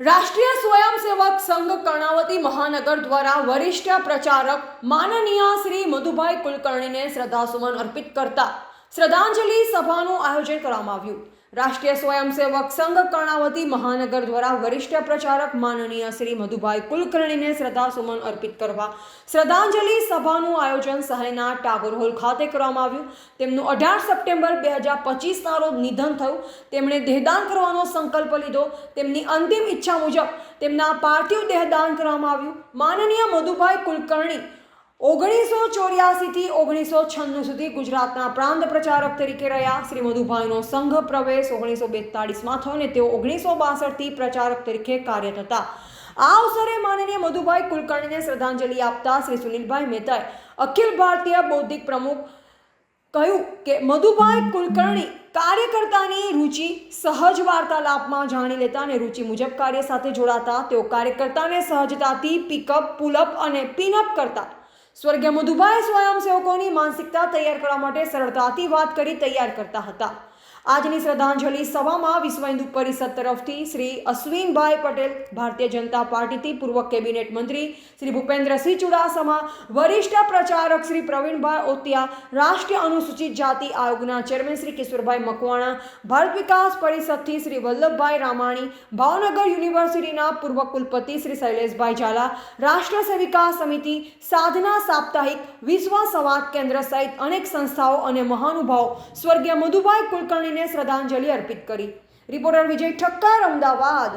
રાષ્ટ્રીય સ્વયંસેવક સંઘ કર્ણાવતી મહાનગર દ્વારા વરિષ્ઠ પ્રચારક માનનીય શ્રી મધુભાઈ કુલકર્ણીને શ્રદ્ધાસુમન અર્પિત કરતા શ્રદ્ધાંજલિ સભાનું આયોજન કરવામાં આવ્યું. રાષ્ટ્રીય સ્વયંસેવક સંઘ કર્ણાવતી મહાનગર દ્વારા વરિષ્ઠ પ્રચારક માનનીય શ્રી મધુભાઈ કુલકર્ણીને શ્રદ્ધાસુમન અર્પિત કરવા શ્રદ્ધાંજલિ સભાનું આયોજન સહેના ટાગોર હોલ ખાતે કરવામાં આવ્યું. તેમનું અઢાર સપ્ટેમ્બર બે હજાર પચીસના રોજ નિધન થયું. તેમણે દેહદાન કરવાનો સંકલ્પ લીધો. તેમની અંતિમ ઈચ્છા મુજબ તેમના પાર્થિવ દેહદાન કરવામાં આવ્યું. માનનીય મધુભાઈ કુલકર્ણી ઓગણીસો ચોર્યાસીથી ઓગણીસો છન્નું સુધી ગુજરાતના પ્રાંત પ્રચારક તરીકે રહ્યા. શ્રી મધુભાઈનો સંઘ પ્રવેશ ઓગણીસો બેતાળીસમાં થયો અને તેઓ ઓગણીસો બાસઠથી પ્રચારક તરીકે કાર્યરત હતા. આ અવસરે માનનીય મધુભાઈ કુલકર્ણીને શ્રદ્ધાંજલિ આપતા શ્રી સુનિલભાઈ મહેતાએ અખિલ ભારતીય બૌદ્ધિક પ્રમુખ કહ્યું કે, મધુભાઈ કુલકર્ણી કાર્યકર્તાની રુચિ સહજ વાર્તાલાપમાં જાણી લેતા અને રુચિ મુજબ કાર્ય સાથે જોડાતા. તેઓ કાર્યકર્તાને સહજતાથી પિકઅપ પુલઅપ અને પિનઅપ કરતા. સ્વર્ગીય મધુભાઈ સ્વયંસેવકોની માનસિકતા તૈયાર કરવા માટે સરળતાથી વાત કરી તૈયાર કરતા હતા. આજની શ્રદ્ધાંજલિ સભામાં વિશ્વ હિન્દુ પરિષદ તરફથી શ્રી અશ્વિનભાઈ પટેલ, ભારતીય જનતા પાર્ટીથી પૂર્વ કેબિનેટ મંત્રી શ્રી ભૂપેન્દ્રસિંહ ચુડાસમા, વરિષ્ઠ પ્રચારક શ્રી પ્રવીણભાઈ ઓતિયા, રાષ્ટ્રીય અનુસૂચિત જાતિ આયોગના ચેરમેન શ્રી કિશોરભાઈ મકવાણા, ભારત વિકાસ પરિષદથી શ્રી વલ્લભભાઈ રામાણી, ભાવનગર યુનિવર્સિટીના પૂર્વ કુલપતિ શ્રી શૈલેષભાઈ ઝાલા, રાષ્ટ્ર સેવિકા સમિતિ, સાધના સાપ્તાહિક, વિશ્વ સંવાદ કેન્દ્ર સહિત અનેક સંસ્થાઓ અને મહાનુભાવો, સ્વર્ગીય મધુભાઈ કુલકર્ણીને શ્રદ્ધાંજલિ અર્પિત કરી. રિપોર્ટર વિજય ઠક્કર અમદાવાદ.